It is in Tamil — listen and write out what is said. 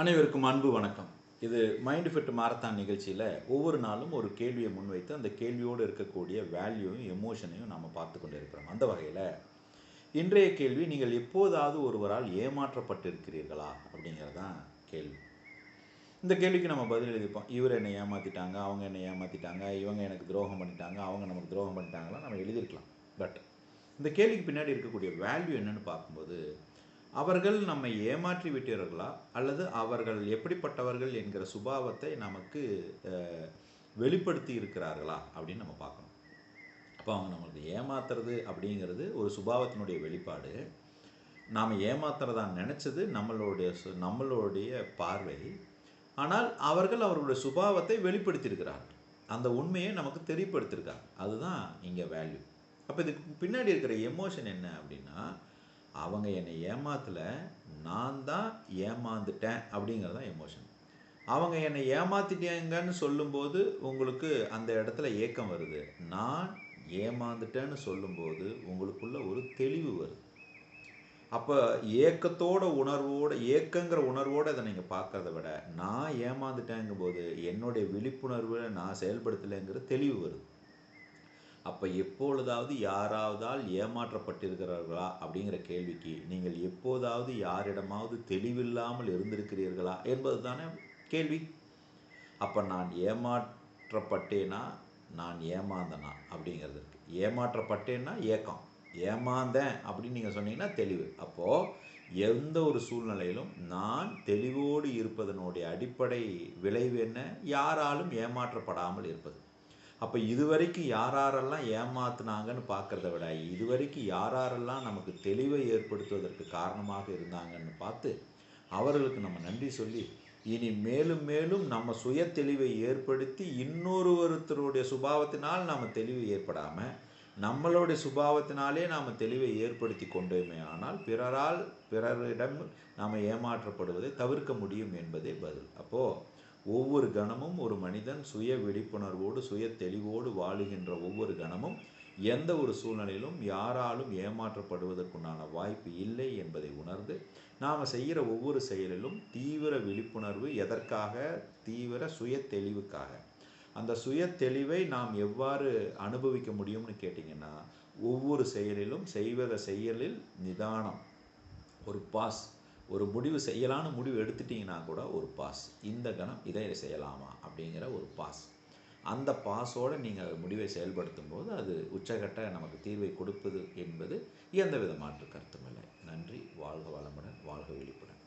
அனைவருக்கும் அன்பு வணக்கம். இது மைண்ட் ஃபிட் மாரத்தான் நிகழ்ச்சியில் ஒவ்வொரு நாளும் ஒரு கேள்வியை முன்வைத்து அந்த கேள்வியோடு இருக்கக்கூடிய வேல்யூவையும் எமோஷனையும் நாம் பார்த்து கொண்டு இருக்கிறோம் அந்த வகையில் இன்றைய கேள்வி நீங்கள் எப்போதாவது ஒருவரால் ஏமாற்றப்பட்டிருக்கிறீர்களா? அப்படிங்கிறது தான் கேள்வி. இந்த கேள்விக்கு நம்ம பதில் எழுதிப்போம். இவர் என்னை ஏமாற்றிட்டாங்க அவங்க என்னை ஏமாற்றிட்டாங்க இவங்க எனக்கு துரோகம் பண்ணிட்டாங்க அவங்க நமக்கு துரோகம் பண்ணிட்டாங்களா நம்ம எழுதியிருக்கலாம். பட் இந்த கேள்விக்கு பின்னாடி இருக்கக்கூடிய வேல்யூ என்னன்னு பார்க்கும்போது அவர்கள் நம்மை ஏமாற்றி விட்டீர்களா? அல்லது அவர்கள் எப்படிப்பட்டவர்கள் என்கிற சுபாவத்தை நமக்கு வெளிப்படுத்தி இருக்கிறார்களா? அப்படின்னு நம்ம பார்க்கணும். அப்போ அவங்க நம்மளுக்கு ஏமாத்துறது அப்படிங்கிறது ஒரு சுபாவத்தினுடைய வெளிப்பாடு. நாம் ஏமாத்துறதா நினச்சது நம்மளுடைய சு- நம்மளுடைய பார்வை. ஆனால் அவர்கள் அவர்களுடைய சுபாவத்தை வெளிப்படுத்தியிருக்கிறார்கள் அந்த உண்மையை நமக்கு தெரியப்படுத்தியிருக்காங்க அதுதான் இங்கே வேல்யூ அப்போ இதுக்கு பின்னாடி இருக்கிற எமோஷன் என்ன அப்படின்னா அவங்க என்னை ஏமாத்தலை நான் தான் ஏமாந்துட்டேன் அப்படிங்கிறது தான் எமோஷன் அவங்க என்னை ஏமாத்திட்டாங்கன்னு சொல்லும்போது உங்களுக்கு அந்த இடத்துல ஏக்கம் வருது. நான் ஏமாந்துட்டேன்னு சொல்லும்போது உங்களுக்குள்ள ஒரு தெளிவு வருது. அப்போ ஏக்கத்தோட உணர்வோட ஏக்கங்கிற உணர்வோடு அதை நீங்கள் பார்க்கறத விட நான் ஏமாந்துட்டேங்கும் போது என்னுடைய விழிப்புணர்வை நான் செயல்படுத்தலைங்கிற தெளிவு வருது. அப்போ எப்பொழுதாவது யாராவதால் ஏமாற்றப்பட்டிருக்கிறார்களா அப்படிங்கிற கேள்விக்கு நீங்கள் எப்போதாவது யாரிடமாவது தெளிவில்லாமல் இருந்திருக்கிறீர்களா என்பது தானே கேள்வி. அப்போ நான் ஏமாற்றப்பட்டேனா? நான் ஏமாந்தனா? அப்படிங்கிறது இருக்குது ஏமாற்றப்பட்டேன்னா ஏக்கம். ஏமாந்தேன் அப்படின்னு நீங்கள் சொன்னீங்கன்னா தெளிவு. அப்போது எந்த ஒரு சூழ்நிலையிலும் நான் தெளிவோடு இருப்பதனுடைய அடிப்படை விளைவு என்ன? யாராலும் ஏமாற்றப்படாமல் இருப்பது. அப்போ இதுவரைக்கும் யாரெல்லாம் ஏமாத்துனாங்கன்னு பார்க்கறத விட இதுவரைக்கும் யாரெல்லாம் நமக்கு தெளிவை ஏற்படுத்துவதற்கு காரணமாக இருந்தாங்கன்னு பார்த்து அவர்களுக்கு நம்ம நன்றி சொல்லி இனி மேலும் மேலும் நம்ம சுய தெளிவை ஏற்படுத்தி இன்னொரு ஒருத்தருடைய சுபாவத்தினால் நாம் தெளிவு ஏற்படாமல் நம்மளுடைய சுபாவத்தினாலே நாம் தெளிவை ஏற்படுத்தி கொண்டோமே ஆனால் பிறரால் பிறரிடம் நாம் ஏமாற்றப்படுவதை தவிர்க்க முடியும் என்பதே பதில். அப்போது ஒவ்வொரு கணமும் ஒரு மனிதன் சுய விழிப்புணர்வோடு சுய தெளிவோடு வாழுகின்ற ஒவ்வொரு கணமும் எந்த ஒரு சூழ்நிலையிலும் யாராலும் ஏமாற்றப்படுவதற்குண்டான வாய்ப்பு இல்லை என்பதை உணர்ந்து நாம் செய்கிற ஒவ்வொரு செயலிலும் தீவிர விழிப்புணர்வு எதற்காக? தீவிர சுய தெளிவுக்காக. அந்த சுய தெளிவை நாம் எவ்வாறு அனுபவிக்க முடியும்னு கேட்டிங்கன்னா ஒவ்வொரு செயலிலும் செய்வத செயலில் நிதானம் ஒரு பாஸ் ஒரு முடிவு செய்யலான்னு முடிவு எடுத்துட்டிங்கன்னா கூட ஒரு பாஸ் இந்த கணம் இதை செய்யலாமா அப்படிங்கிற ஒரு பாஸ் அந்த பாஸோடு நீங்கள் முடிவை செயல்படுத்தும் போது அது உச்சகட்ட நமக்கு தீர்வை கொடுப்பது என்பது எந்த வித மாற்று கருத்தும் இல்லை நன்றி. வாழ்க வளமுடன் வாழ்க விழிப்புடன்